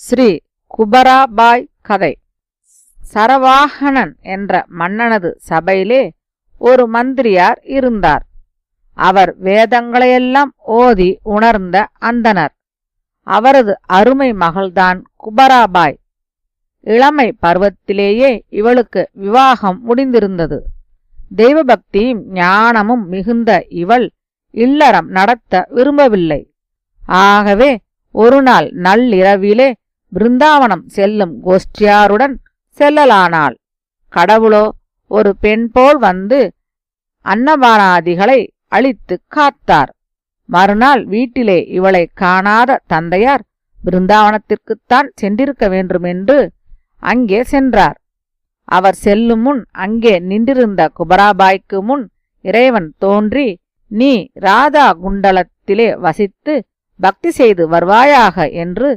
ஸ்ரீ குபராபாய் கதை. சரவாகனன் என்ற மன்னனது சபையிலே ஒரு மந்திரியார் இருந்தார். அவர் வேதங்களையெல்லாம் ஓதி உணர்ந்த அந்தனர். அவரது அருமை மகள்தான் குபராபாய். இளமை பருவத்திலேயே இவளுக்கு விவாகம் முடிந்திருந்தது. தெய்வபக்தியும் ஞானமும் மிகுந்த இவள் இல்லறம் நடத்த விரும்பவில்லை. ஆகவே ஒருநாள் நள்ளிரவிலே பிருந்தாவனம் செல்லும் கோஷ்டியாருடன் செல்லலானாள். கடவுளோ ஒரு பெண் போல் வந்து அன்னபானாதிகளை அழித்துக் காத்தார். மறுநாள் வீட்டிலே இவளை காணாத தந்தையார் பிருந்தாவனத்திற்குத்தான் சென்றிருக்க வேண்டுமென்று அங்கே சென்றார். அவர் செல்லும் முன் அங்கே நின்றிருந்த குபராபாய்க்கு முன் இறைவன் தோன்றி நீ ராதா குண்டலத்திலே வசித்து பக்தி செய்து வருவாயாக என்று